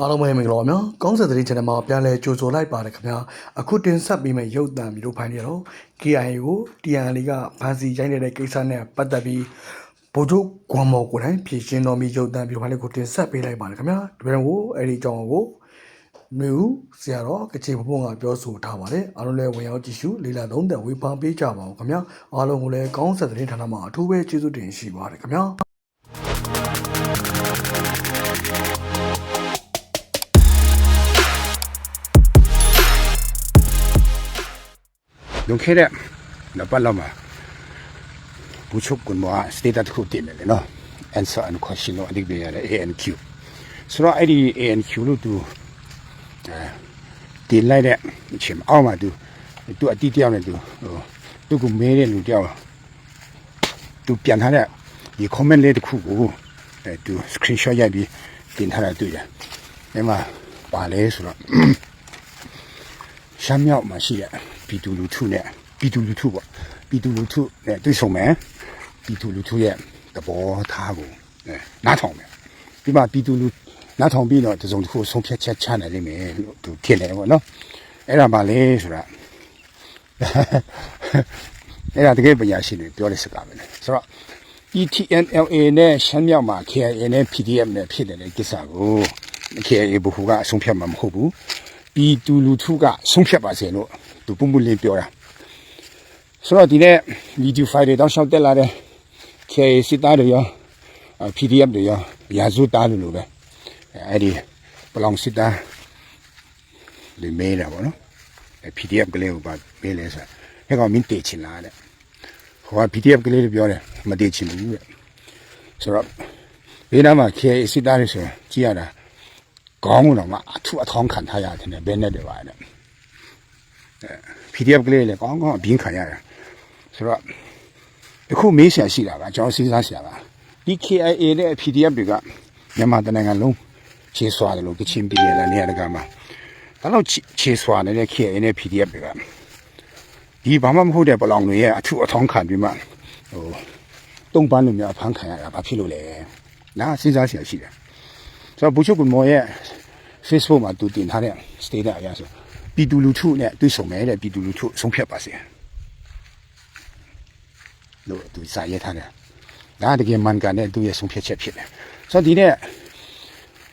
အားလုံးပဲမင်္ဂလာပါများကောင်းစက်သတင်း channel မှာပြန်လည်ကြိုဆိုလိုက်ပါတယ်ခင်ဗျာအခုတင်ဆက်ပေးမယ့်ရုပ်သံဗီဒီယိုဖိုင်တွေတော့ KIA ကို TNL ကဗန်စီရိုက်နေတဲ့ကိစ္စနဲ့ပတ်သက်ပြီးဗိုလ်ချုပ်ကွန်မော်ကိုယ်တိုင်ဖြည့်ရှင်းတော်မူရုပ်သံဗီဒီယိုဖိုင်လေးကိုတင်ဆက်ပေးလိုက်ပါတယ်ခင်ဗျာဒီပြန်ကိုအဲ့ဒီအကြောင်းကိုမျိုးဆရာတော်ကချေဖုံကပြောဆိုထားပါတယ်အားလုံးလည်းဝင်ရောက်ကြည့်ရှုလေ့လာသုံးသပ်ဝေဖန်ပေးကြပါဦးခင်ဗျာအားလုံးကိုလည်းကောင်းစက်သတင်းဌာနမှာအထူးပဲကျေးဇူးတင်ရှိပါတယ်ခင်ဗျာ လွန်ခဲ့တဲ့နှစ်ပတ်လောက်မှာဘူချုပ်ကွန်မွာစတေတတ်ခုတင်တယ်လေနော် answer and question လို့အဓိပ္ပာယ်ရတဲ့ ANQ ဆိုတော့အဲ့ဒီ ANQ လို့သူအဲတင်လိုက်တဲ့အချိန်မှာအောက်မှာသူသူအတိတယောက်နဲ့သူဟိုသူကမဲတဲ့လူတယောက်သူပြန်ထားတဲ့ဒီ comment လေးတစ်ခုကိုအဲသူ screenshot ရိုက်ပြီးတင်ထားတာတွေ့တယ်အဲ့မှာပါလဲဆိုတော့ရှမ်းမြောက်မှာရှိတဲ့ ပြည်သူလူထုနဲ့ပြည်သူလူထုပေါ့ပြည်သူလူထုနဲ့တွေ့ဆုံမယ်ပြည်သူလူထုရဲ့သဘောထားကိုအဲနားထောင်မယ်ဒီမှာပြည်သူလူနားထောင်ပြီးတော့တစုံတစ်ခုဆုံးဖြတ်ချက်ချနိုင်လိမ့်မယ်လို့သူထင်တယ်ပေါ့နော်အဲ့ဒါမှလေဆိုတာအဲ့ဒါတကယ်ပညာရှင်တွေပြောတဲ့စကားပဲလေဆိုတော့ ETNLA နဲ့ရှမ်းမြောက်မှာ KIA နဲ့ PDF နဲ့ဖြစ်တဲ့ကိစ္စကို KIA ဘုခုကအဆုံးဖြတ်မှာမဟုတ်ဘူးပြည်သူလူထုကဆုံးဖြတ်ပါစေလို့ သူပုံမလင်းပြောတာဆိုတော့ဒီနေ့ video file တွေတောင်းလျှောက်တက်လာတဲ့ KIA စစ်သားတွေရောအာ PDF တွေရောရာဇဝတ်သားတွေလိုပဲအဲ့ဒီပလောင်စစ်သားတွေမဲတာပေါ့နော်အဲ့ PDF ကလေးကိုပါမဲလဲဆိုအဲ့ကောင်မင်းတေချင်လားတဲ့ဟိုက PDF ကလေးတွေပြောတယ်မတေချင်ဘူးတဲ့ဆိုတော့ဘေးနားမှာ KIA စစ်သားတွေဆိုရင်ကြည့်ရတာခေါင်းကတော့မှအထုအထောင်းခံထားရတယ်ဘယ်နဲ့တွေပါတဲ့ PDF ကလေးလည်းကောင်းကောင်းအပြင်းခံရတယ်ဆိုတော့အခုမေးဆရာရှိတာကကျွန်တော်စဉ်းစားဆရာပါဒီ KIA နဲ့ PDF တွေကမြန်မာတနိုင်ငံလုံးခြေဆွာတယ်လို့ကချင်ပြည်နယ်နဲ့နေရာတကာမှာဒါတော့ခြေဆွာနေတဲ့ KIA နဲ့ PDF တွေကဒီဘာမှမဟုတ်တဲ့ပလောင်တွေရဲ့အထုအထောင်းခံပြီးမှဟိုတုံးပန်းလို့များဖမ်းခံရတာဘာဖြစ်လို့လဲနားစဉ်းစားဆရာရှိတယ်ဆိုတော့ဘူချုပ်ကမော်ရဲ့ Facebook မှာသူတင်ထားတဲ့ status အရဆို ပြည်သူလူထုနဲ့တွေ့ဆုံမယ်တဲ့ပြည်သူလူထုဆုံးဖြတ်ပါစေလို့သူစာရေးထားတယ်ဒါတကယ်မှန်ကန်တဲ့သူရဲ့ဆုံးဖြတ်ချက်ဖြစ်တယ်ဆိုတော့ဒီနေ့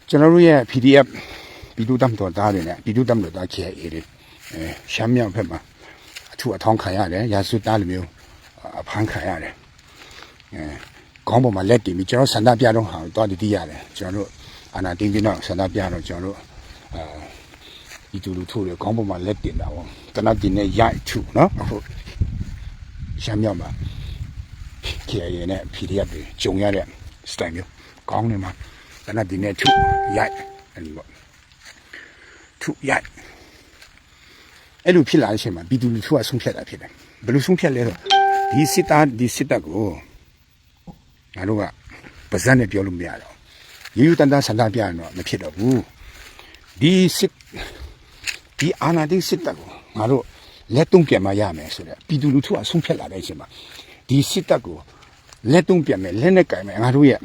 ကျွန်တော်တို့ရဲ့ PDF ပြည်သူ့တမ်တော်သားတွေနဲ့ပြည်သူ့တမ်တော်သား KIA တွေအဲရှမ်းမြောက်ဘက်မှာအထူးအထောင်းခံရတယ်ရာစုသားလိုမျိုးအဖမ်းခံရတယ်အဲခေါင်းပေါ်မှာလက်တင်ပြီးကျွန်တော်ဆန္ဒပြတော့ဟာတော့တည်ရတယ်ကျွန်တော်တို့အာနာတင်းပြီးတော့ဆန္ဒပြတော့ကျွန်တော်တို့အာ ဒီတူလူထိုးတွေခေါင်းပေါ်မှာလက်တင်တာပေါ့တနတ်တင်နဲ့ရိုက်ထုနော်အခုရှမ်းမြောက်မှာ KIA နဲ့ PDF တွေဂျုံရတဲ့ style မျိုးခေါင်းထဲမှာတနတ်တင်နဲ့ထုရိုက်အဲ့ဒီပေါ့ထုရိုက်အဲ့လိုဖြစ်လာတဲ့အချိန်မှာပြည်သူလူထုကဆုံးဖြတ်တာဖြစ်တယ်ဘယ်လိုဆုံးဖြတ်လဲဆိုဒီစစ်သားဒီစစ်တပ်ကိုငါတို့ကပါဇက်နဲ့ပြောလို့မရတော့ရေယူတန်တန်ဆန္ဒပြရင်တော့မဖြစ်တော့ဘူးဒီစစ် ဒီအာဏာသိမ်းစစ်တပ်ကိုငါတို့လက်တုံးပြန်မရမယ်ဆိုတော့ပြည်သူလူထုအဆုံးဖြတ်လာတဲ့အချိန်မှာဒီစစ်တပ်ကိုလက်တုံးပြန်မယ်လက်နဲ့ကင်မယ်ငါတို့ရဲ့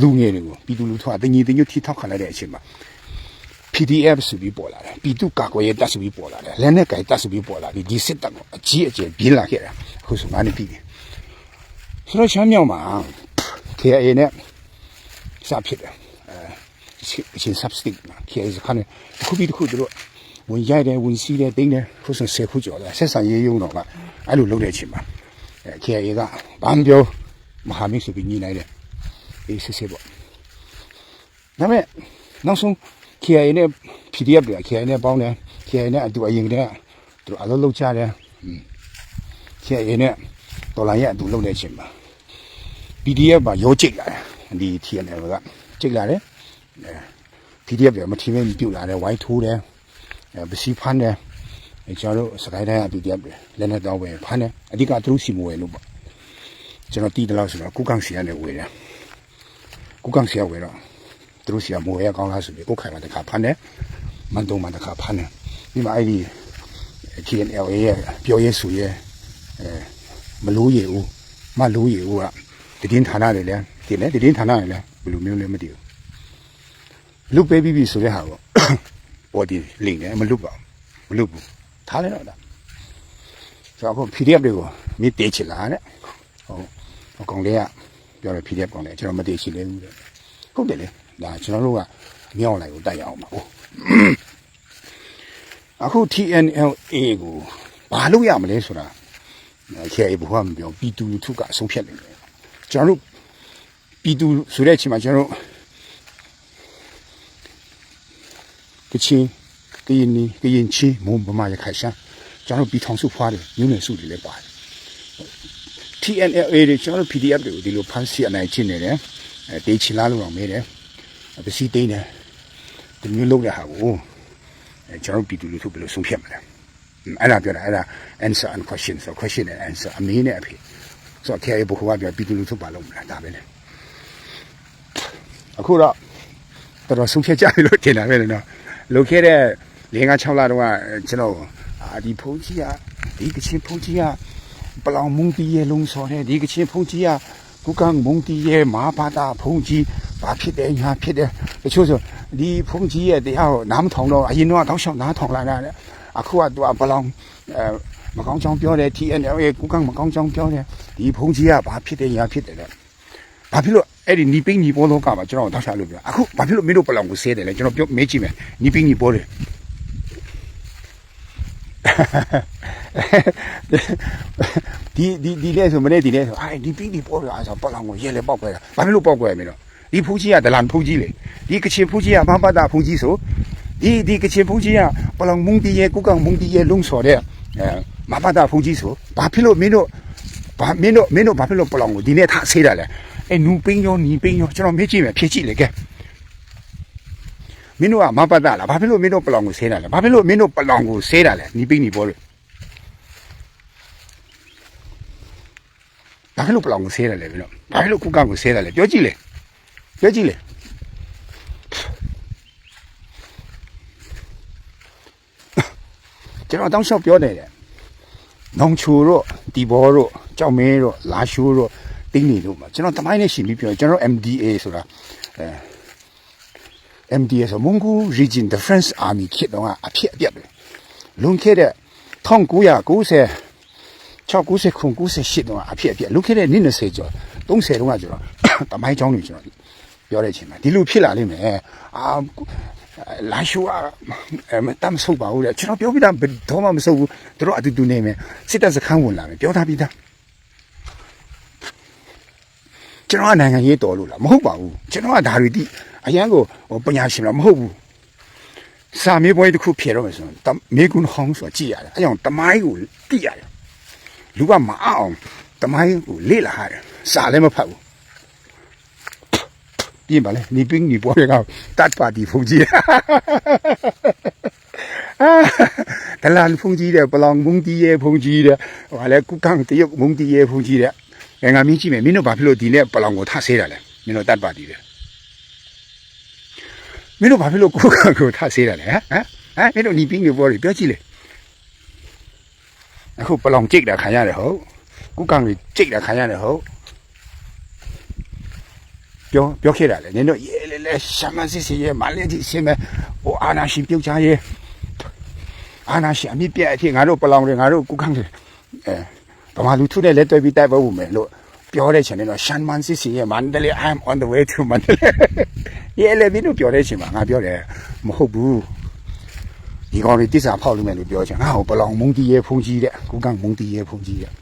လူငယ်တွေကိုပြည်သူလူထုကတညီတညွတ်ထိထောက်ခံလိုက်တဲ့အချိန်မှာ PDF ဆိုပြီးပေါ်လာတယ်ပြည်သူကာကွယ်ရေးတပ်ဆိုပြီးပေါ်လာတယ်လက်နဲ့ကင်တပ်ဆိုပြီးပေါ်လာပြီးဒီစစ်တပ်ကိုအကြီးအကျယ်ပြင်းလာခဲ့တာအခုဆိုငါနေပြီဆိုတော့ရှမ်းမြောက်မှာ KIA နဲ့စဖြစ်တယ်အဲအချင်း substick မှာ KIA စခန်းနဲ့တစ်ခုပြီးတစ်ခုတို့ ဝင်ရိုက်တယ်ဝင်စီးတယ်တင်းတယ်ခုဆိုဆယ်ခုကျော်တယ်ဆက်ဆံရေးရုံတော့ကအဲ့လိုလုပ်တဲ့အချိန်မှာအဲ KIA ကဘာမပြောမဟာမိတ်ဆိုပြီးညီနိုင်တယ်အေးစစ်စစ်ပေါ့ဒါပေမဲ့နောက်ဆုံး KIA နဲ့ PDF တွေက KIA နဲ့ပေါင်းတယ် KIA နဲ့အတူအရင်ကတည်းကသူတို့အလုပ်လုပ်ကြတယ်อืม KIA နဲ့ဒေါ်လာရဲ့အတူလုပ်တဲ့အချိန်မှာ PDF ကရောကျိတ်လာတယ်ဒီ TNL ကကျိတ်လာတယ်အဲ PDF ကမထီမဲပြုတ်လာတယ်ဝိုင်းထိုးတယ်အဲ ပစီဖမ်းတယ်အဲကျွန်တော်တို့စကိုင်းတိုင်းအပီတည်းပဲလက်နဲ့တော့ဝယ်ဖမ်းတယ်အဓိကသူတို့စီမဝယ်လို့ပေါ့ကျွန်တော်တီးတယ်လို့ဆိုတော့ကုကန့်စီကနေဝယ်တယ်ကုကန့်စီကဝယ်တော့သူတို့စီကမဝယ်ရကောင်းလားဆိုပြီးကိုခိုင်မှာတခါဖမ်းတယ်မန်တုံမှာတခါဖမ်းတယ်ဒီမှာအဲ့ဒီ KNL ရဲ့ပြောရေးဆိုရဲအဲမလို့ရဘူးမလို့ရဘူးကတည်င်းဌာနတွေလည်းတည်တယ်တည်င်းဌာနတွေလည်းဘယ်လိုမျိုးလဲမသိဘူးလုတ်ပေးပြီးပြီဆိုတဲ့ဟာ ကိုပေါ်ဒီလိမ့်တယ်မလုတ်ပါဘူးမလုတ်ဘူးထားလိုက်တော့ဒါဆိုတော့အခု PDF တွေကိုမိတေးချင်လာတဲ့ဟုတ်ဟိုကောင်လေးကပြောတယ် PDF ကောင်လေးကျွန်တော်မတေးချင်လေဘူးတဲ့ဟုတ်တယ်လေဒါကျွန်တော်တို့ကမြောက်လိုက်ကိုတိုက်ရအောင်ပါဟုတ်အခု TNLA ကိုဘာလို့ရမလဲဆိုတာခေဘုရားမပြောပြည်သူလူထုကအဆုံးဖြတ်နေတယ်ကျွန်တော်တို့ပြည်သူဆိုတဲ့အချိန်မှာကျွန်တော်တို့ ကချင်ကရင်နီကရင်ချင်းမုံဗမာရခိုင်ရှမ်းကျွန်တော်တို့ပြည်ထောင်စုဖွားတယ်မြို့နယ်စုတွေလည်းပါတယ် TNLA တွေကျွန်တော်တို့ PDF တွေကိုဒီလိုဖမ်းဆီးအနိုင်ကျင့်နေတယ်အဲတေးချင်လားလို့တော့မေးတယ်ပစ္စည်းသိမ်းတယ်ဒီမျိုးလုပ်တဲ့ဟာကိုအဲကျွန်တော်တို့ပြည်သူလူထုဘယ်လိုဆုံးဖြတ်မလဲอืมအဲ့ဒါပြောတာအဲ့ဒါ answer and question so question and answer အမေးနဲ့အဖေဆိုတော့ခေဘုရားပြောပြည်သူလူထုဘာလုပ်မလဲဒါပဲလေအခုတော့တော်တော်ဆုံးဖြတ်ကြပြီလို့ထင်တာပဲလေနော် လုံခဲ့တဲ့၄၅6လတော့ကကျွန်တော်အာဒီဖုန်ကြီးကဒီကချင်းဖုန်ကြီးကပလောင်မုန်တီရဲ့လုံးစော်တဲ့ဒီကချင်းဖုန်ကြီးကကုကန်းမုန်တီရဲ့မဟာဘာသာဖုန်ကြီးဘာဖြစ်တယ်ညာဖြစ်တယ်တချို့ဆိုဒီဖုန်ကြီးရဲ့တရားကိုနားမထောင်တော့အရင်တော့တောက်လျှောက်နားထောင်လာတာလေအခုကသူကပလောင်အဲမကောင်းချောင်းပြောတယ် TNL ရဲ့ကုကန်းမကောင်းချောင်းပြောတယ်ဒီဖုန်ကြီးကဘာဖြစ်တယ်ညာဖြစ်တယ်လေဘာဖြစ်လို့ အဲ့ဒီနီပိနီပေါ်တော့ကပါကျွန်တော်တောက်ချလို့ပြောအခုဘာဖြစ်လို့မင်းတို့ပလောင်ကိုဆဲတယ်လဲကျွန်တော်ပြောမေးကြည့်မယ်နီပိနီပေါ်တယ်ဒီဒီဒီလဲဆိုမနေ့ဒီလဲဆိုအိုင်ဒီပြီးဒီပေါ်ရအောင်ဆိုပလောင်ကိုရဲလဲပေါက်ခွဲတာဘာဖြစ်လို့ပေါက်ခွဲမလဲတော့ဒီဖူးကြီးကဒလန်ဖူးကြီးလေဒီကချင်ဖူးကြီးကဘာပတ်တာဖူးကြီးဆိုဒီဒီကချင်ဖူးကြီးကပလောင်မုန်တီရဲ့ကုကောင်မုန်တီရဲ့လုံးစော်တဲ့အဲမပတ်တာဖူးကြီးဆိုဘာဖြစ်လို့မင်းတို့ဘာမင်းတို့မင်းတို့ဘာဖြစ်လို့ပလောင်ကိုဒီနေ့ထားဆေးတာလဲ အဲနူပင်းရောနီပင်းရောကျွန်တော်မေးကြည့်မယ်ဖြည့်ကြည့်လေကဲမင်းတို့ကမပတ်တာလားဘာဖြစ်လို့မင်းတို့ပလောင်ကိုဆေးတာလဲဘာဖြစ်လို့မင်းတို့ပလောင်ကိုဆေးတာလဲနီပင်းနီပေါ်လို့ဘာဖြစ်လို့ပလောင်ကိုဆဲတယ်လဲမင်းတို့ဘာဖြစ်လို့ကုကကိုဆဲတယ်လဲပြောကြည့်လေပြောကြည့်လေကျွန်တော်တောင်းလျှောက်ပြောနေတယ်နောင်ချိုတို့တီဘောတို့ကြောက်မင်းတို့လာရှိုးတို့ တင်းနေတို့မှာကျွန်တော်တမိုင်းနဲ့ရှင်ပြီးပြောကျွန်တော် MDA ဆိုတာအဲ MDA ဆို Mongo Region Defense Army ခေတ်တော့အဖြစ်အပျက်ပဲလွန်ခဲ့တဲ့1990 690ခု98တော့အဖြစ်အပျက်လုခဲ့တဲ့နေ့20ကျော်30တုန်းကကျွန်တော်တမိုင်းချောင်းတွေကျွန်တော်ပြောတဲ့အချိန်မှာဒီလိုဖြစ်လာလိမ့်မယ်အာလာရှိုးအမတမ်းဆုပ်ပါဦးလေကျွန်တော်ပြောပြတာဘယ်တော့မှမဆုပ်ဘူးတို့အတူတူနေမယ်စစ်တပ်စခန်းဝင်လာမယ်ပြောထားပြီးသား ကျွန်တော်ကနိုင်ငံရေးတော်လို့လားမဟုတ်ပါဘူးကျွန်တော်ကဒါတွေတိအရန်ကိုဟိုပညာရှင်လားမဟုတ်ဘူးစာမေးပွဲတစ်ခုဖြေတော့မယ်ဆိုတော့မေကွန်းဟောင်းဆိုကြည့်ရတယ်အဲကြောင့်တမိုင်းကိုတိရတယ်လူကမအောင်တမိုင်းကိုလေ့လာရတယ်စာလည်းမဖတ်ဘူးပြင်ပါလေနီပင်းနီပေါ်ရကတတ်ပါတီဖုန်ကြီးတလန်ဖုန်ကြီးတဲ့ပလောင်မုန်တီရဲ့ဖုန်ကြီးတဲ့ဟိုလေကုကန်း တရုတ်မုန်တီရဲ့ဖုန်ကြီးတဲ့ငါငါမင်းကြည့်မယ်မင်းတို့ဘာဖြစ်လို့ဒီနေ့ပလောင်ကိုထဆေးတာလဲမင်းတို့တတ်ပါတီတဲ့မင်းတို့ဘာဖြစ်လို့ကုကန်းကိုထဆေးတာလဲဟမ်ဟမ်မင်းတို့နီပင်းနီပေါ်ရပြောကြည့်လေအခုပလောင်ကြိတ်တာခံရတယ်ဟုတ်ကုကံကြီးကြိတ်တာခံရတယ်ဟုတ်ပြောပြောခဲ့တာလေနင်တို့ရဲလေလေရှာမစစ်စီရဲမလေးကြီးရှင်းမဲ့ဟိုအာနာရှင်ပြုတ်ချရဲအာနာရှင်အမြင့်ပြတ်အဖြစ်ငါတို့ပလောင်တွေငါတို့ကုကံတွေအဲ ဗမာလူထုနဲ့လက်တွဲပြီးတိုက်ဖို့မယ်လို့ပြောတဲ့ချိန်တော့ရှမ်းမန်စစ်စီရဲမန္တလေး I'm on the way to မန္တလေးရဲလေဒီလိုပြောတဲ့ချိန်မှာငါပြောတယ်မဟုတ်ဘူးဒီကောင်တွေတစ္ဆာဖောက်လို့မယ်လို့ပြောချင်ငါ့ကိုဘလောင်မုံတီးရဲဖုန်ကြီးတဲ့ကုကန်းမုံတီးရဲဖုန်ကြီးတဲ့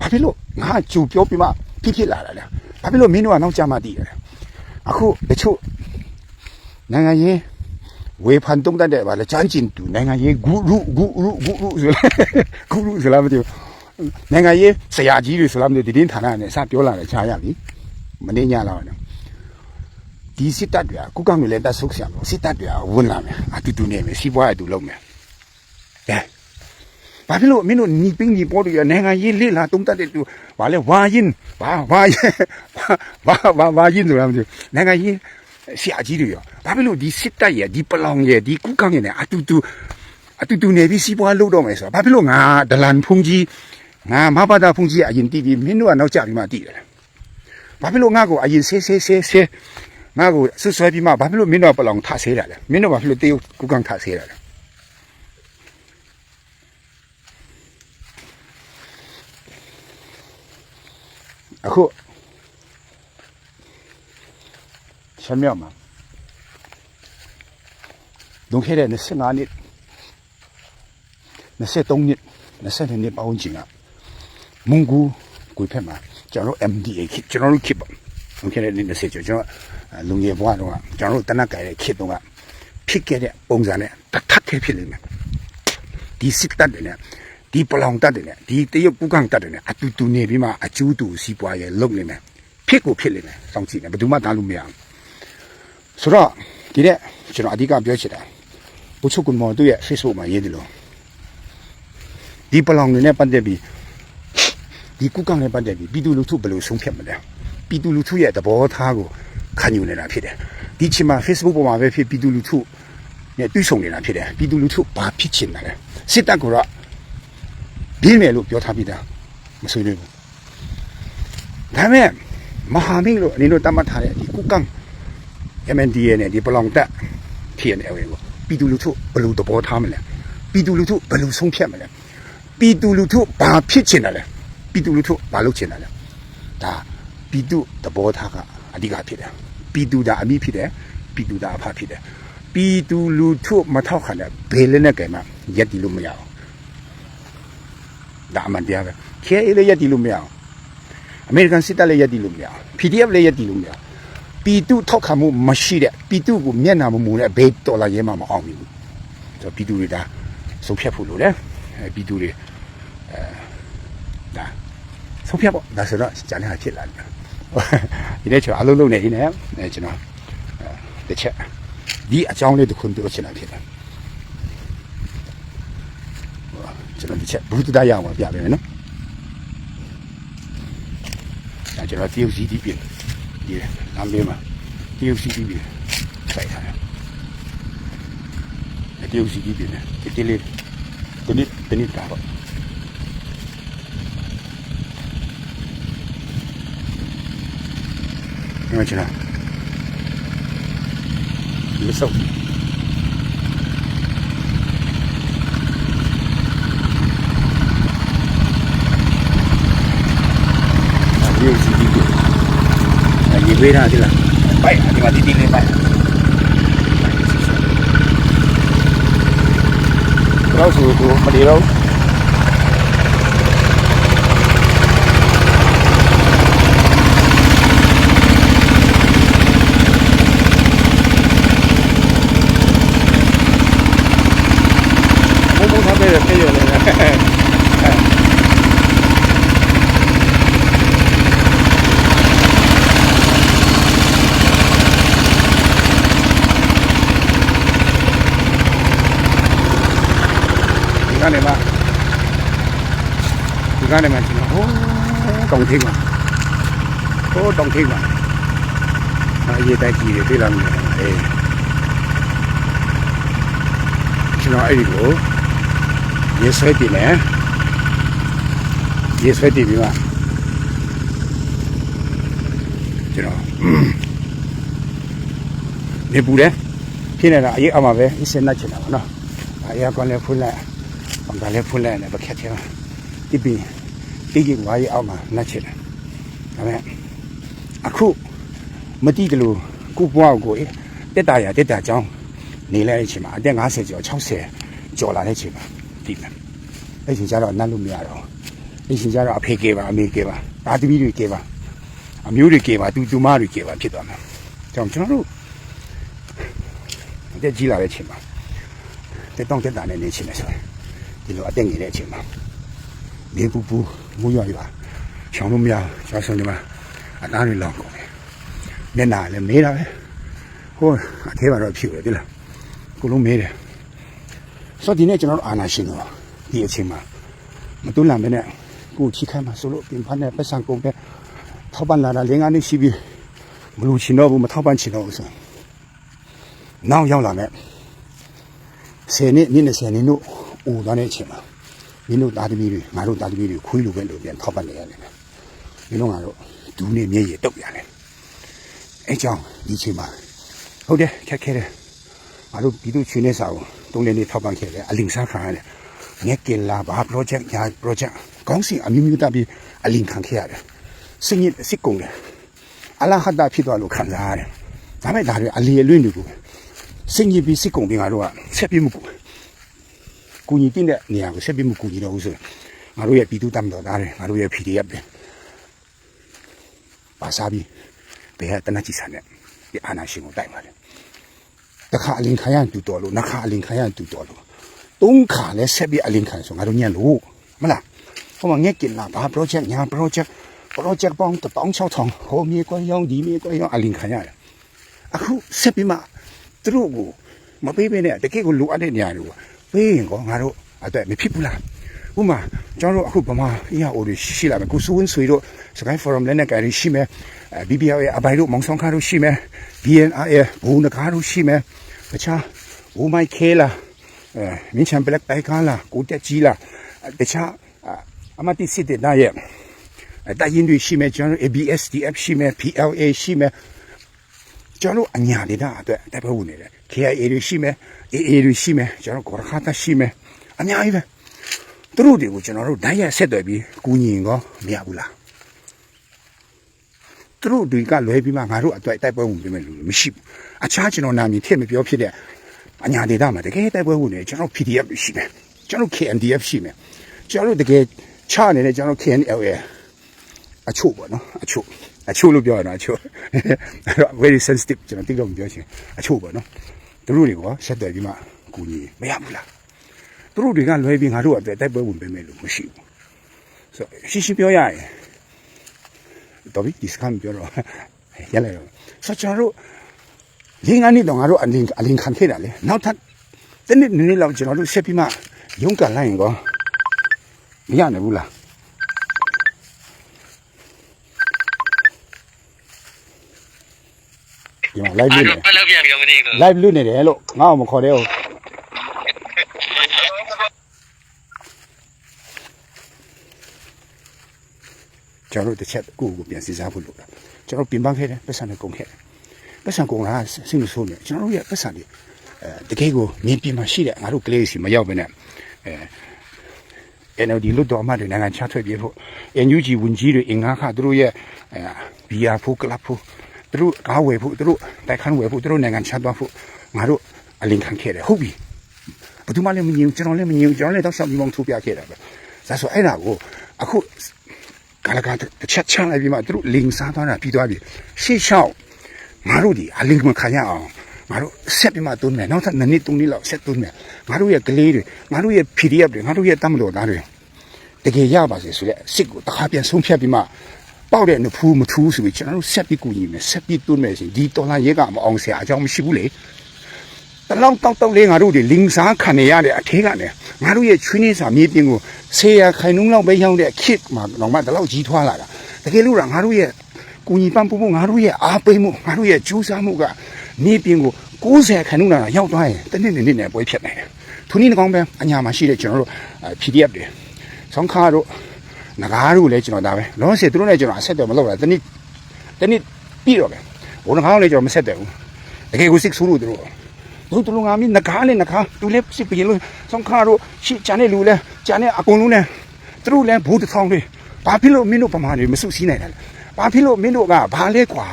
ဘာဖြစ်လို့ငါကြူပြောပြမဖြစ်ဖြစ်လာတာလဲဘာဖြစ်လို့မင်းတို့ကနောက်ကျမှတည်ရတယ်အခုတချို့နိုင်ငံရေး ဝေဖန်တုံးတတ်တဲ့ဗာလေချမ်းကျင်တူနိုင်ငံရေးဂုရုဂုရုဂုရုဆိုလားဂုရုဆိုလားမသိဘူးနိုင်ငံရေးဆရာကြီးတွေဆိုလားမသိဘူးဒီတင်းဌာနနဲ့အစပြောလာတယ်ချားရပြီမနေညလောက်နော်ဒီစစ်တပ်တွေကကုကံတွေလည်းတက်ဆုပ်ဆရာမလို့စစ်တပ်တွေကဝင်လာမယ်အတူတူနေမယ်စီးပွားအတူလုပ်မယ်ကဲဘာဖြစ်လို့မင်းတို့နီပင်းနီပေါ်တွေနိုင်ငံရေးလေးလာတုံးတက်တဲ့သူဘာလဲဝါရင်ဘာဘာဘာဘာဘာရင်ဆိုတာမသိဘူးနိုင်ငံရေး ဆရာကြီးတွေရောဘာဖြစ်လို့ဒီစစ်တပ်ရဲ့ဒီပလောင်ရဲ့ဒီကုကံရဲ့အတူတူအတူတူနေပြီးစီးပွားလုပ်တော့မယ်ဆိုတာဘာဖြစ်လို့ငါဒလန်ဖုန်ကြီးငါမဘာသာဖုန်ကြီးအရင်တည်ပြီးမင်းတို့ကနောက်ကျပြီးမှတည်တယ်ဘာဖြစ်လို့ငါ့ကိုအရင်ဆေးဆေးဆေးဆေးငါ့ကိုဆွဆွဲပြီးမှဘာဖြစ်လို့မင်းတို့ပလောင်ထဆေးတာလဲမင်းတို့ဘာဖြစ်လို့တေးကုကန်ထဆေးတာလဲအခု ရှမ်းမြောက်မှာဒုံခဲတဲ့25နှစ်23နှစ်22နှစ်ပေါင်းချင်ကမုန်ကူကိုဖက်မှာကျွန်တော်တို့ MDA ခစ်ကျွန်တော်တို့ခစ်ပေါ့ဒုံခဲတဲ့20ကျော်ကျွန်တော်လူငယ်ဘဝတော့ကျွန်တော်တို့တနက်ကြိုင်တဲ့ခစ်တော့ဖြစ်ခဲ့တဲ့ပုံစံနဲ့တထပ်ထဲဖြစ်နေတယ်ဒီစစ်တပ်တွေနဲ့ဒီပလောင်တပ်တွေနဲ့ဒီတရုတ်ကူကန်တပ်တွေနဲ့အတူတူနေပြီးမှအကျူးတူစီးပွားရေးလုပ်နေမယ်ဖြစ်ကိုဖြစ်နေတယ်စောင့်ကြည့်နေဘယ်သူမှတားလို့မရဘူး ဆိုတော့ဒီတဲ့ကျွန်တော်အဓိကပြောချင်တာဘုချုပ်ကွန်မော်တို့ရဲ့ Facebook မှာရေးတယ်လို့ဒီပလောင်တွေနဲ့ပတ်သက်ပြီးဒီကုကံနဲ့ပတ်သက်ပြီးပြည်သူလူထုဘယ်လိုဆုံးဖြတ်မလဲပြည်သူလူထုရဲ့သဘောထားကိုခံယူနေတာဖြစ်တယ်ဒီချိန်မှာ Facebook ပေါ်မှာပဲဖြစ်ပြည်သူလူထုနဲ့တွေ့ဆုံနေတာဖြစ်တယ်ပြည်သူလူထုဘာဖြစ်ချင်တယ်လဲစစ်တပ်ကတော့ပြင်းမယ်လို့ပြောထားပြီးသားမဆွေးနွေးဘူးဒါပေမဲ့မဟာမိတ်လို့အနေနဲ့တတ်မှတ်ထားတဲ့ဒီကုကံ MNDA နဲ့ဒီပလောင်တက် TNL ကိုပြည်သူလူထုဘယ်လိုသဘောထားမလဲပြည်သူလူထုဘယ်လိုဆုံးဖြတ်မလဲပြည်သူလူထုဘာဖြစ်ချင်တယ်လဲပြည်သူလူထုဘာလုပ်ချင်တယ်လဲဒါပြည်သူသဘောထားကအဓိကဖြစ်တယ်ပြည်သူဒါအမိဖြစ်တယ်ပြည်သူဒါအဖဖြစ်တယ်ပြည်သူလူထုမထောက်ခံတဲ့ဘယ်လည်းနဲ့ကြိမ်မှရက်တီလို့မရအောင်ဒါအမှန်တရားပဲ KA လည်းရက်တီလို့မရအောင်အမေရိကန်စစ်တပ်လည်းရက်တီလို့မရအောင် PDF လည်းရက်တီလို့မရအောင် ပြည်သူထောက်ခံမှုမရှိတဲ့ပြည်သူကိုမျက်နှာမမူတဲ့ဘေးတော်လာရဲမှမအောင်ဘူးဆိုတော့ပြည်သူတွေဒါဆုံးဖြတ်ဖို့လိုတယ်အဲပြည်သူတွေအဲဒါဆုံးဖြတ်ပေါ့ဒါဆိုတော့ဂျန်ဟာဖြစ်လာတယ်ဒီနေ့ကျွန်တော်အလုံးလုံးနေနေအဲကျွန်တော်တစ်ချက်ဒီအကြောင်းလေးတစ်ခုပြောချင်တာဖြစ်တယ်ကျွန်တော်တစ်ချက်ဘုဒ္ဓတရားရအောင်ပြပေးမယ်နော်အဲကျွန်တော်တရုတ်စီတီးပြင်ဒီ လမ်းဘေးမှာတရုတ်စီတီးပြီးစိုက်ထားတယ်။တရုတ်စီတီးပြီး တယ်တိလေးတနစ်တနစ်တာပေါ့။မချနာမစောက်တရုတ်စီတီးပြီး ရေပေးတာဒီလားပိုက်ဒီမှာတီတီလေးပိုက်တော့ဆိုတော့မဒီတော့ဘုံဘုံထားတဲ့ပြေရလေဒီကနေမှဒီကနေမှကျွန်တော်ဟိုးတော င်ထိပ်မှာဟိုးတောင်ထိပ်မှာအရေးတိုက်ကြီးတွေတွေ့လာမယ်အေးကျွန်တော်အဲ့ဒီကိုရေဆွဲတင်တယ်ရေဆွဲတင်ပြီးမှကျွန်တော်နေပူတယ်ဖြစ်နေတာအရေးအမှာပဲအစ်စင်နှက်ချင်တာပါနော်အရာကောလည်းဖွင့်လိုက်အောင်ဒါလည်းဖွင့်လိုက်တယ်ဗခက်ချင်တိပီ တိကြီးဝါးရအောင်မှာနှက်ချင်တယ်ဒါပေမဲ့အခုမတိတလို့ကိုဘွားကိုတက်တာရတက်တာကြောင်းနေလိုက်တဲ့အချိန်မှာအသက်50ကျော်60ကျော်လာတဲ့အချိန်မှာတိတယ်အဲ့ချိန်ကျတော့နှက်လို့မရတော့အဲ့ချိန်ကျတော့အဖေကေပါအမေကေပါဒါသမီးတွေကေပါအမျိုးတွေကေပါတူတူမတွေကေပါဖြစ်သွားမှာကြောင့်ကျွန်တော်တို့အသက်ကြီးလာတဲ့အချိန်မှာတက်တောင့်တက်တာနဲ့နေချင်တယ်ဆိုရင်ဒီလိုအတက်ငယ်တဲ့အချိန်မှာမြေပူပူ မူရွာရွာချောင်းလို့မရချောင်းဆုံးဒီမှာအသားတွေလောင်ကုန်တယ်မျက်နှာလည်းမေးတာပဲဟိုအထဲမှာတော့ဖြူတယ်ဒီလားကိုလုံးမေးတယ်ဆိုတော့ဒီနေ့ကျွန်တော်တို့အာနာရှင်တော့ဒီအချိန်မှာမတွန်းလာမနဲ့ကိုချိခိုင်းမှာဆိုလို့ပြင်ဖက်နဲ့ပတ်စံကုန်ပဲထောက်ပံ့လာတာလင်းကနေရှိပြီးမလို့ချင်တော့ဘူးမထောက်ပံ့ချင်တော့ဘူးဆိုနောက်ရောက်လာမယ်ဆယ်နှစ်နှစ်20နှစ်တို့အိုသွားတဲ့အချိန်မှာ မင်းတို့သားသမီးတွေငါတို့သားသမီးတွေခွေးလိုပဲလို့ပြန်ထောက်ပတ်နေရတယ်။မင်းတို့ငါတို့ဒူးနဲ့မျက်ရည်တုပ်ရတယ်အဲကြောင့်ဒီချိန်မှာဟုတ်တယ်ခက်ခဲတယ်ငါတို့ပြည်သူချင်းနေစာကိုတုံးလည်းနေထောက်ပံ့ခဲ့တယ်အလင်းစားခံရတယ်ငက်ကင်လာဘာ project ညာ project ကောင်းစီအမျိုးမျိုးတပ်ပြီးအလင်းခံခဲ့ရတယ်စင်ရစစ်ကုန်တယ်အလားဟတ်တာဖြစ်သွားလို့ခံစားရတယ်ဒါပေမဲ့ဒါတွေအလီအလွင့်တွေကိုစင်ရပြီးစစ်ကုန်ပြီးငါတို့ကဆက်ပြမှုကို ကူညီတင်တဲ့နေရာကိုဆက်ပြီးမကူညီတော့ဘူးဆိုရင်ငါတို့ရဲ့ပြည်သူ့တပ်မတော်သားတွေငါတို့ရဲ့ PDF တွေပါစားပြီးဘယ်ဟာတနက်ကြီးဆန်နဲ့ဒီအာနာရှင်ကိုတိုက်ပါလေတခါအလင်ခံရတူတော်လို့နှစ်ခါအလင်ခံရတူတော်လို့သုံးခါလဲဆက်ပြီးအလင်ခံဆိုငါတို့ညံ့လို့မလားဟိုမှာငက်ကင်လာဘာ project ညာ project project ပေါင်းတစ်ပေါင်း6ထောင်ဟိုမြေကွက်ရောင်းဒီမြေကွက်ရောင်းအလင်ခံရတယ်အခုဆက်ပြီးမှသူတို့ကိုမပေးပေးနဲ့တကယ့်ကိုလိုအပ်တဲ့နေရာတွေကို ပေးရင်ကောငါတို့အဲ့မဖြစ်ဘူးလားဥမာကျွန်တော်တို့အခုဗမာအရာအိုတွေရှိလာမယ်ကိုစိုးဝင်းဆွေတို့စကိုင်း forum လည်းနဲ့ကြရီရှိမယ်အဲ BBL ရဲ့အပိုင်တို့မောင်ဆောင်ခါတို့ရှိမယ် BNR ရဲ့ဘူနကားတို့ရှိမယ်တခြား Oh my K လာအဲမင်းချန်ဘလက်တိုက်ကားလာကိုတက်ကြီးလာတခြားအမတိစစ်တဲ့နာရဲ့တိုင်ရင်တွေရှိမယ်ကျွန်တော် ABSDF ရှိမယ် PLA ရှိမယ်ကျွန်တော်တို့အညာနေတာအတွက်တက်ပွဲဝင်နေတယ် KIA တွေရှိမယ် AA တွေရှိမယ်ကျွန်တော်ဂေါ်ရခါတာရှိမယ်အများကြီးပဲသူတို့တွေကိုကျွန်တော်တို့ဓာတ်ရိုက်ဆက်သွယ်ပြီးကူညီရင်ကောမရဘူးလားသူတို့တွေကလွဲပြီးမှငါတို့အတွက်တိုက်ပွဲဝင်ပေးမယ်လို့မရှိဘူးအခြားကျွန်တော်နာမည်ထည့်မပြောဖြစ်တဲ့အညာဒေတာမှာတကယ်တိုက်ပွဲဝင်နေကျွန်တော် PDF တွေရှိမယ်ကျွန်တော် KNDF ရှိမယ်ကျွန်တော်တို့တကယ်ချနေတဲ့ကျွန်တော် KNL ရဲ့အချို့ပေါ့နော်အချို့အချို့လို့ပြောရတာအချို့အဲ့တော့ very sensitive ကျွန်တော်တိတော့မပြောချင်အချို့ပေါ့နော် သူတို့တွေကဆက်သွယ်ပြီးမှကူညီမရဘူးလားသူတို့တွေကလွဲပြီးငါတို့အတွက်တိုက်ပွဲဝင်ပေးမယ်လို့မရှိဘူးဆိုတော့ရှင်းရှင်းပြောရရင်တော်ပြီဒီစကန်ပြောတော့ရလဲတော့ဆိုတော့ကျွန်တော်တို့လင်းကနေတော့ငါတို့အလင်းအလင်းခံခဲ့တာလေနောက်ထပ်တနေ့နည်းနည်းလောက်ကျွန်တော်တို့ဆက်ပြီးမှရုံးကန်လိုက်ရင်ကောမရနိုင်ဘူးလား ဒီမှာ live လွတ်နေဘယ်လောက်ပြန်ပြောမသိဘူး live လွတ်နေတယ်လို့ငါ့ကိုမခေါ်တဲ့ဟုတ်ကျွန်တော်တို့တစ်ချက်ကိုယ့်ကိုယ်ပြန်စီစားဖို့လိုတာကျွန်တော်ပြင်ပန်းခဲ့တယ်ပတ်စံနဲ့ကုန်ခဲ့တယ်ပတ်စံကုန်တာစိတ်မဆိုးနဲ့ကျွန်တော်တို့ရဲ့ပတ်စံတွေအဲတကယ်ကိုမြင်ပြင်မှာရှိတဲ့ငါတို့ကလေးစီမရောက်ဘဲနဲ့အဲ NLD လွတ်တော်အမှတ်တွေနိုင်ငံခြားထွက်ပြေးဖို့ NUG ဝန်ကြီးတွေအင်္ဂါခသူတို့ရဲ့အဲဘီယာဖို့ကလပ်ဖို့ သူတို့ကားဝယ်ဖို့သူတို့တိုက်ခန်းဝယ်ဖို့သူတို့နိုင်ငံခြားသွားဖို့ငါတို့အလင်းခံခဲ့တယ်ဟုတ်ပြီဘယ်သူမှလည်းမငြင်းဘူးကျွန်တော်လည်းမငြင်းဘူးကျွန်တော်လည်းတော့ရှောက်ပြီးမှထိုးပြခဲ့တာပဲဒါဆိုအဲ့ဒါကိုအခုကာလကတစ်ချက်ချလိုက်ပြီးမှသူတို့လင်းစားသွားတာပြီးသွားပြီရှေ့လျှောက်ငါတို့ဒီအလင်းမခံရအောင်ငါတို့ဆက်ပြီးမှသွင်းမယ်နောက်ထပ်နှစ်နှစ်သုံးနှစ်လောက်ဆက်သွင်းမယ်ငါတို့ရဲ့ကလေးတွေငါတို့ရဲ့ PDF တွေငါတို့ရဲ့တမ်းမတော်သားတွေတကယ်ရပါစေဆိုတဲ့စစ်ကိုတစ်ခါပြန်ဆုံးဖြတ်ပြီးမှ ပေါက်တဲ့နဖူးမထူးဆိုပြီးကျွန်တော်တို့ဆက်ပြီးကူညီမယ်ဆက်ပြီးတွန်းမယ်ဆိုရင်ဒီတော်လာရဲကမအောင်ဆရာအကြောင်းမရှိဘူးလေတလောင်းတောက်တောက်လေးငါတို့တွေလင်းစားခံနေရတဲ့အထေးကနေငါတို့ရဲ့ချွေးနေစာမြေပြင်ကိုဆေးရခိုင်နှုံးလောက်ပဲရောက်တဲ့ခစ်မှာတော့မှဒီလောက်ကြီးထွားလာတာတကယ်လို့ကငါတို့ရဲ့ကူညီပံ့ပိုးမှုငါတို့ရဲ့အားပေးမှုငါတို့ရဲ့ကြိုးစားမှုကမြေပြင်ကို90ခိုင်နှုံးလာရောက်သွားရင်တနေ့နေ့နဲ့ပွဲဖြတ်နိုင်တယ်သူနည်းကောင်းပဲအညာမှာရှိတဲ့ကျွန်တော်တို့ PDF တွေဆောင်းခါတို့ ငကားတို့လည်းကျွန်တော်ဒါပဲလောဆယ်သူတို့လည်းကျွန်တော်အဆက်တယ်မလုပ်တာတနည်းတနည်းပြီးတော့ပဲဘုံငကားလည်းကျွန်တော်မဆက်တယ်ဘူးတကယ်ကိုစစ်ဆိုးလို့သူတို့တို့တို့ငါမင်းငကားလည်းငကားသူလည်းစစ်ပြင်းလို့ဆောင်းခါတို့ရှေ့ချန်တဲ့လူလည်းချန်တဲ့အကုန်လုံးလည်းသူတို့လည်းဘူးတစ်ထောင်တွေဘာဖြစ်လို့မင်းတို့ပမာတွေမစုစည်းနိုင်တယ်ဘာဖြစ်လို့မင်းတို့ကဘာလဲကွာ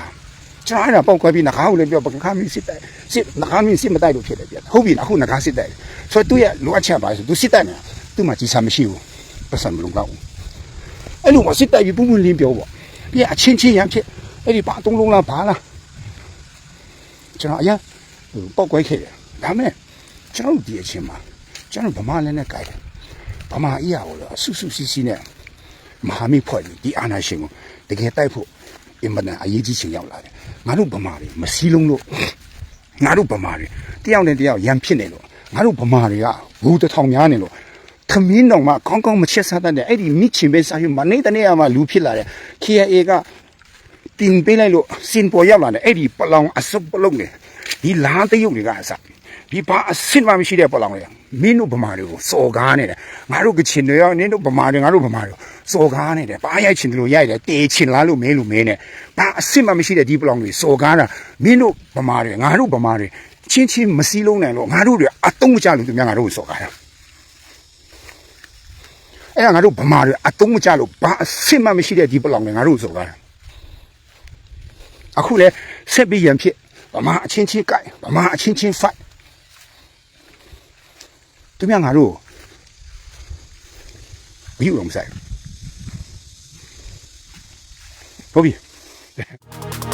ကျွန်တော်အဲ့ဒါပေါက်ခွဲပြီးငကားကိုလည်းပြောပကခါမင်းစစ်တိုက်စစ်ငကားမင်းစစ်မတိုက်လို့ဖြစ်တယ်ပြဟုတ်ပြီအခုငကားစစ်တိုက်ဆိုတော့သူရဲ့လိုအပ်ချက်ပါဆိုသူစစ်တိုက်မှာသူ့မှာကြီးစားမရှိဘူးပတ်စံမလုံလောက်ဘူး အဲ့လိုမစစ်တိုက်ပြီးပုံမှန်လင်းပြောပေါ့ပြအချင်းချင်းရမ်းဖြစ်အဲ့ဒီပါတုံးလုံးလားဘာလားကျွန်တော်အရင်ပောက်ကွဲခဲ့တယ်ဒါမဲ့ကျွန်တော်တို့ဒီအချင်းမှာကျွန်တော်ဗမာလည်းနဲ့ကြိုက်တယ်ဗမာအရာကိုတော့ဆူဆူစီစီနဲ့မဟာမိဖွဲ့ပြီးဒီအာနာရှင်ကိုတကယ်တိုက်ဖို့အင်မတန်အရေးကြီးချိန်ရောက်လာတယ်ငါတို့ဗမာတွေမစည်းလုံးလို့ငါတို့ဗမာတွေတယောက်နဲ့တယောက်ရန်ဖြစ်နေလို့ငါတို့ဗမာတွေကဘူးတစ်ထောင်များနေလို့ ခမင်းတော်မှာကောင်းကောင်းမချက်စားတတ်တဲ့အဲ့ဒီမိချင်ပဲစားယူမနေတနေ့မှာလူဖြစ်လာတဲ့ KIA ကတင်ပေးလိုက်လို့စင်ပေါ်ရောက်လာတဲ့အဲ့ဒီပလောင်အစုပ်ပလုံးနေဒီလားတရုတ်တွေကအစဒီဘာအဆင့်မှမရှိတဲ့ပလောင်လေမင်းတို့ဗမာတွေကိုစော်ကားနေတယ်ငါတို့ကချင်တွေရောနင်းတို့ဗမာတွေငါတို့ဗမာတွေစော်ကားနေတယ်ဘာရိုက်ချင်တယ်လို့ရိုက်တယ်တေချင်လားလို့မင်းလို့မင်းနဲ့ဘာအဆင့်မှမရှိတဲ့ဒီပလောင်တွေစော်ကားတာမင်းတို့ဗမာတွေငါတို့ဗမာတွေချင်းချင်းမစည်းလုံးနိုင်လို့ငါတို့တွေအတုံးမကြလို့သူများငါတို့ကိုစော်ကားတာ အဲ့ဒါငါတို့ဗမာတွေအတုံးမကြလို့ဘာအဆင့်မှမရှိတဲ့ဒီပလောင်တွေငါတို့ကိုစော်ကားတာအခုလဲဆက်ပြီးရန်ဖြစ်ဗမာအချင်းချင်းကြိုက်ဗမာအချင်းချင်းဖိုက်သူများငါတို့ဘီယူတော့မဆိုင်ဘူးဟုတ်ပြီ